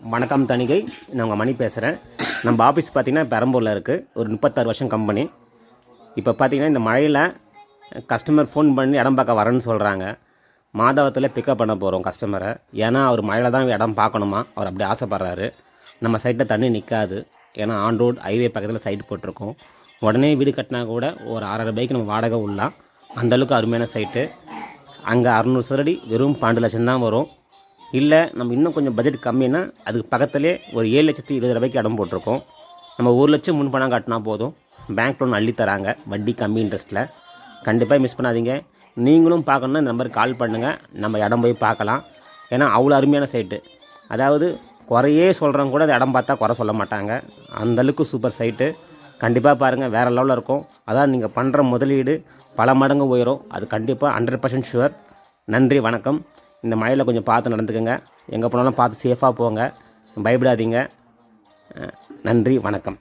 வணக்கம் தணிகை. நான் உங்கள் மணி பேசுகிறேன் நம்ம ஆஃபீஸ் பார்த்திங்கன்னா பெரம்பூரில் இருக்குது ஒரு முப்பத்தாறு வருஷம் கம்பெனி இப்போ பார்த்திங்கன்னா இந்த மழையில் கஸ்டமர் ஃபோன் பண்ணி இடம் பார்க்க வரேன்னு சொல்கிறாங்க மாதவத்தில் பிக்கப் பண்ண போகிறோம் கஸ்டமரை ஏன்னா அவர் மழையில் தான் இடம் பார்க்கணுமா? அவர் அப்படி ஆசைப்பட்றாரு. நம்ம சைட்டில் தண்ணி நிற்காது ஏன்னா ஆன் ரோடு ஹைவே பக்கத்தில் சைட் போட்டிருக்கோம். உடனே வீடு கட்டினா கூட ஒரு ஆறரை பைக்கு நம்ம வாடகை விடலாம் அந்தளவுக்கு அருமையான சைட்டு அங்கே அறநூறு சதுரடி வெறும் பன்னெண்டு லட்சம் தான் வரும். இல்லை நம்ம இன்னும் கொஞ்சம் பட்ஜெட் கம்மின்னா அதுக்கு பக்கத்துலேயே ஒரு ஏழு லட்சத்தி இருபது ரூபாய்க்கு இடம் போட்டிருக்கோம். நம்ம ஒரு லட்சம் முன் பணம் காட்டினா போதும். பேங்க் லோன் அள்ளி தராங்க வட்டி கம்மி இன்ட்ரெஸ்ட்டில் கண்டிப்பாக மிஸ் பண்ணாதீங்க. நீங்களும் பார்க்கணுன்னா இந்த நம்பருக்கு கால் பண்ணுங்கள் நம்ம இடம் போய் பார்க்கலாம். ஏன்னா அவ்வளோ அருமையான சைட்டு அதாவது குறையே சொல்கிறவங்க கூட அந்த இடம் பார்த்தா குறை சொல்ல மாட்டாங்க. அந்தளவுக்கு சூப்பர் சைட்டு கண்டிப்பாக பாருங்கள் வேறு லெவலில் இருக்கும். அதான் நீங்கள் பண்ணுற முதலீடு பல மடங்கு உயரும். அது கண்டிப்பாக ஹண்ட்ரட் பர்சன்ட் ஷுவர் நன்றி வணக்கம். இந்த மழையில் கொஞ்சம் பார்த்து நடந்துக்கோங்க. எங்கே போனாலும் பார்த்து சேஃபாக போங்க. பயப்படாதீங்க. நன்றி வணக்கம்.